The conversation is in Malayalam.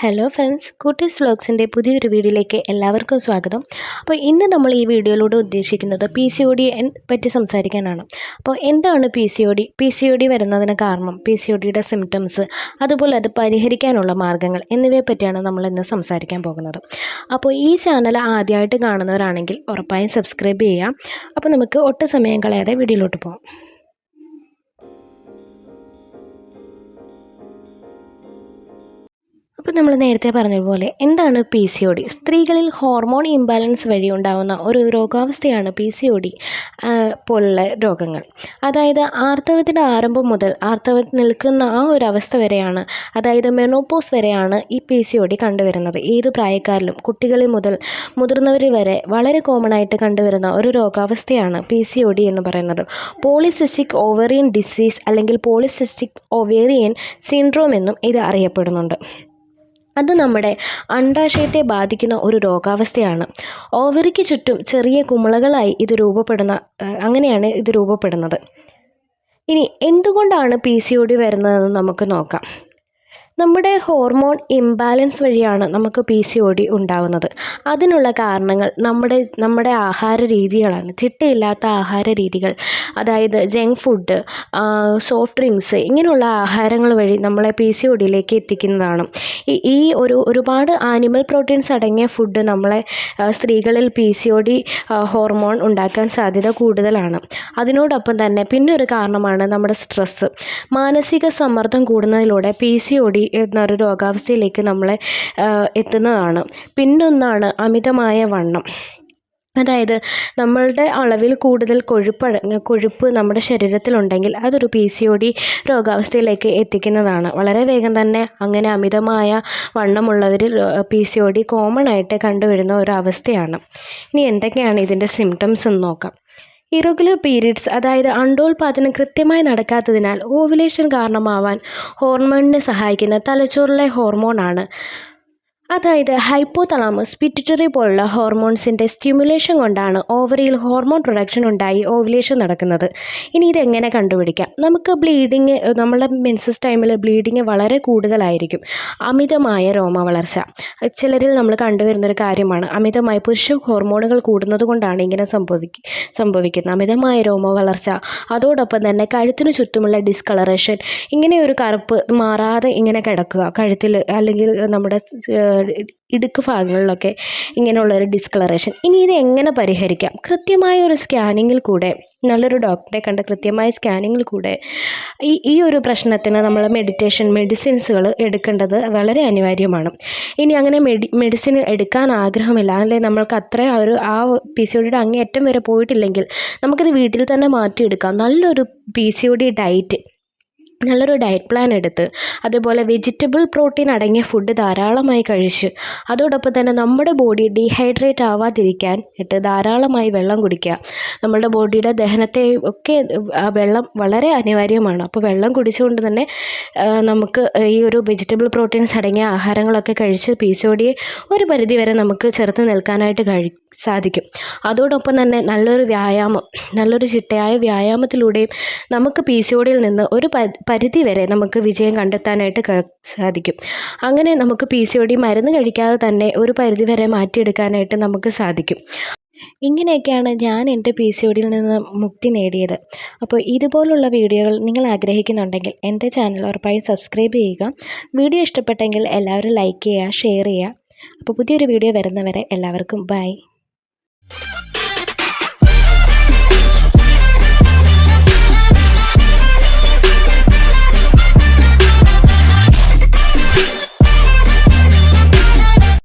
ഹലോ ഫ്രണ്ട്സ് കൂട്ടീസ് വ്ളോഗ്സിന്റെ പുതിയൊരു വീഡിയോയിലേക്ക് എല്ലാവർക്കും സ്വാഗതം. അപ്പോൾ ഇന്ന് നമ്മൾ ഈ വീഡിയോയിലൂടെ ഉദ്ദേശിക്കുന്നത് പി സി ഒ ഡി പറ്റി സംസാരിക്കാനാണ്. അപ്പോൾ എന്താണ് P C O D P C O D വരുന്നതിന് കാരണം പി സി ഒ ഡിയുടെ സിംറ്റംസ് അതുപോലെ അത് പരിഹരിക്കാനുള്ള മാർഗങ്ങൾ എന്നിവയെ പറ്റിയാണ് നമ്മൾ ഇന്ന് സംസാരിക്കാൻ പോകുന്നത്. അപ്പോൾ ഈ ചാനൽ ആദ്യമായിട്ട് കാണുന്നവരാണെങ്കിൽ ഉറപ്പായും സബ്സ്ക്രൈബ് ചെയ്യാം അപ്പോൾ നമുക്ക് ഒട്ടും സമയം കളയാതെ വീഡിയോയിലോട്ട് പോകാം. അപ്പോൾ നമ്മൾ നേരത്തെ പറഞ്ഞതുപോലെ എന്താണ് പി സി ഒ ഡി സ്ത്രീകളിൽ ഹോർമോൺ ഇംബാലൻസ് വഴി ഉണ്ടാകുന്ന ഒരു രോഗാവസ്ഥയാണ് പി സി ഒ ഡി പോലുള്ള രോഗങ്ങൾ. അതായത് ആർത്തവത്തിന്റെ ആരംഭം മുതൽ ആർത്തവത്തിൽ നിൽക്കുന്ന ആ ഒരു അവസ്ഥ വരെയാണ് അതായത് മെനോപോസ് വരെയാണ് ഈ പി സി ഒ ഡി കണ്ടുവരുന്നത്. ഏത് പ്രായക്കാരിലും കുട്ടികളിൽ മുതൽ മുതിർന്നവരിൽ വരെ വളരെ കോമൺ ആയിട്ട് കണ്ടുവരുന്ന ഒരു രോഗാവസ്ഥയാണ് പി സി ഒ ഡി എന്ന് പറയുന്നത്. പോളിസിസ്റ്റിക് ഓവറിയൻ ഡിസീസ് അല്ലെങ്കിൽ പോളിസിസ്റ്റിക് ഓവേറിയൻ സിൻഡ്രോം എന്നും ഇത് അറിയപ്പെടുന്നുണ്ട്. അത് നമ്മുടെ അണ്ഡാശയത്തെ ബാധിക്കുന്ന ഒരു രോഗാവസ്ഥയാണ്. ഓവറിക്ക് ചുറ്റും ചെറിയ കുമിളകളായി ഇത് രൂപപ്പെടുന്ന അങ്ങനെയാണ് ഇത് രൂപപ്പെടുന്നത്. ഇനി എന്തുകൊണ്ടാണ് പി സി ഒ ഡി വരുന്നതെന്ന് നമുക്ക് നോക്കാം. നമ്മുടെ ഹോർമോൺ ഇംബാലൻസ് വഴിയാണ് നമുക്ക് പി സി ഒ ഡി ഉണ്ടാകുന്നത് അതിനുള്ള കാരണങ്ങൾ നമ്മുടെ നമ്മുടെ ആഹാര രീതികളാണ്. ചിട്ടയില്ലാത്ത ആഹാര രീതികൾ അതായത് ജങ്ക് ഫുഡ് സോഫ്റ്റ് ഡ്രിങ്ക്സ് ഇങ്ങനെയുള്ള ആഹാരങ്ങൾ വഴി നമ്മളെ പി സി ഒ ഡിയിലേക്ക് എത്തിക്കുന്നതാണ്. ഈ ഒരു ഒരുപാട് ആനിമൽ പ്രോട്ടീൻസ് അടങ്ങിയ ഫുഡ് നമ്മളെ സ്ത്രീകളിൽ P C O D hormone ഉണ്ടാക്കാൻ സാധ്യത കൂടുതലാണ്. അതിനോടൊപ്പം തന്നെ പിന്നെ ഒരു കാരണമാണ് നമ്മുടെ സ്ട്രെസ്സ്. മാനസിക സമ്മർദ്ദം കൂടുന്നതിലൂടെ പി സി ഒ ഡി എന്നൊരു രോഗാവസ്ഥയിലേക്ക് നമ്മളെ എത്തുന്നതാണ്. പിന്നൊന്നാണ് അമിതമായ വണ്ണം. അതായത് നമ്മളുടെ അളവിൽ കൂടുതൽ കൊഴുപ്പ് കൊഴുപ്പ് നമ്മുടെ ശരീരത്തിലുണ്ടെങ്കിൽ അതൊരു പി സി ഒ ഡി രോഗാവസ്ഥയിലേക്ക് എത്തിക്കുന്നതാണ്. വളരെ വേഗം തന്നെ അങ്ങനെ അമിതമായ വണ്ണമുള്ളവരിൽ P C O D common ആയിട്ട് കണ്ടുവരുന്ന ഒരു അവസ്ഥയാണ്. ഇനി എന്തൊക്കെയാണ് ഇതിന്റെ സിംറ്റംസ് എന്ന് നോക്കാം. ഇറഗുലർ പീരീഡ്സ് അതായത് അണ്ടോൽപാദനം കൃത്യമായി നടക്കാത്തതിനാൽ ഓവുലേഷൻ കാരണമാവാൻ ഹോർമോണിനെ സഹായിക്കുന്ന തലച്ചോറിലെ ഹോർമോണാണ്. അതായത് ഹൈപ്പോതലാമസ് പിറ്റിറ്ററി പോലുള്ള ഹോർമോൺസിന്റെ സ്റ്റിമുലേഷൻ കൊണ്ടാണ് ഓവറിയിൽ ഹോർമോൺ പ്രൊഡക്ഷൻ ഉണ്ടായി ഓവുലേഷൻ നടക്കുന്നത്. ഇനി ഇതെങ്ങനെ കണ്ടുപിടിക്കാം? നമുക്ക് ബ്ലീഡിങ് നമ്മളുടെ മെൻസസ് ടൈമിൽ ബ്ലീഡിങ് വളരെ കൂടുതലായിരിക്കും. അമിതമായ രോമ വളർച്ച ചിലരിൽ നമ്മൾ കണ്ടുവരുന്നൊരു കാര്യമാണ് അമിതമായ പുരുഷ ഹോർമോണുകൾ കൂടുന്നത് കൊണ്ടാണ് ഇങ്ങനെ സംഭവിക്കുക സംഭവിക്കുന്നത്. അമിതമായ രോമ വളർച്ച അതോടൊപ്പം തന്നെ കഴുത്തിന് ചുറ്റുമുള്ള ഡിസ്കളറേഷൻ ഇങ്ങനെ ഒരു കറുപ്പ് മാറാതെ ഇങ്ങനെ കിടക്കുക കഴുത്തിൽ അല്ലെങ്കിൽ നമ്മുടെ ഇടുക്ക് ഭാഗങ്ങളിലൊക്കെ ഇങ്ങനെയുള്ളൊരു ഡിസ്കളറേഷൻ ഇനി ഇത് എങ്ങനെ പരിഹരിക്കാം? കൃത്യമായ ഒരു സ്കാനിങ്ങിൽ കൂടെ നല്ലൊരു ഡോക്ടറെ കണ്ട് കൃത്യമായ സ്കാനിങ്ങിൽ കൂടെ ഈ ഈ ഒരു പ്രശ്നത്തിന് നമ്മൾ മെഡിറ്റേഷൻ മെഡിസിൻസുകൾ എടുക്കേണ്ടത് വളരെ അനിവാര്യമാണ്. ഇനി അങ്ങനെ മെഡി മെഡിസിൻ എടുക്കാൻ ആഗ്രഹമില്ല. അല്ലെങ്കിൽ നമ്മൾക്ക് അത്ര ഒരു ആ പി സി ഒ അങ്ങേയറ്റം വരെ പോയിട്ടില്ലെങ്കിൽ നമുക്കിത് വീട്ടിൽ തന്നെ മാറ്റിയെടുക്കാം. നല്ലൊരു P C O D diet നല്ലൊരു ഡയറ്റ് പ്ലാൻ എടുത്ത് അതുപോലെ വെജിറ്റബിൾ പ്രോട്ടീൻ അടങ്ങിയ ഫുഡ് ധാരാളമായി കഴിച്ച് അതോടൊപ്പം തന്നെ നമ്മുടെ ബോഡി ഡീഹൈഡ്രേറ്റ് ആവാതിരിക്കാൻ ഇട്ട് ധാരാളമായി വെള്ളം കുടിക്കുക. നമ്മുടെ ബോഡിയുടെ ദഹനത്തെ ഒക്കെ ആ വെള്ളം വളരെ അനിവാര്യമാണ്. അപ്പോൾ വെള്ളം കുടിച്ചുകൊണ്ട് തന്നെ നമുക്ക് ഈ ഒരു വെജിറ്റബിൾ പ്രോട്ടീൻസ് അടങ്ങിയ ആഹാരങ്ങളൊക്കെ കഴിച്ച് പി ഒരു പരിധി വരെ നമുക്ക് ചെറുത്ത് നിൽക്കാനായിട്ട് കഴി സാധിക്കും. അതോടൊപ്പം തന്നെ നല്ലൊരു വ്യായാമം നല്ലൊരു ചിട്ടയായ വ്യായാമത്തിലൂടെയും നമുക്ക് പി സി ഒ നിന്ന് ഒരു പരിധി വരെ നമുക്ക് വിജയം കണ്ടെത്താനായിട്ട് സാധിക്കും. അങ്ങനെ നമുക്ക് പി സി ഒ മരുന്ന് കഴിക്കാതെ തന്നെ ഒരു പരിധി വരെ മാറ്റിയെടുക്കാനായിട്ട് നമുക്ക് സാധിക്കും. ഇങ്ങനെയൊക്കെയാണ് ഞാൻ എന്റെ പി സി ഒടിയിൽ നിന്ന് മുക്തി നേടിയത്. അപ്പോൾ ഇതുപോലുള്ള വീഡിയോകൾ നിങ്ങൾ ആഗ്രഹിക്കുന്നുണ്ടെങ്കിൽ എന്റെ ചാനൽ ഉറപ്പായും സബ്സ്ക്രൈബ് ചെയ്യുക. വീഡിയോ ഇഷ്ടപ്പെട്ടെങ്കിൽ എല്ലാവരും ലൈക്ക് ചെയ്യുക ഷെയർ ചെയ്യുക. അപ്പോൾ പുതിയൊരു വീഡിയോ വരുന്നവരെ എല്ലാവർക്കും ബൈ.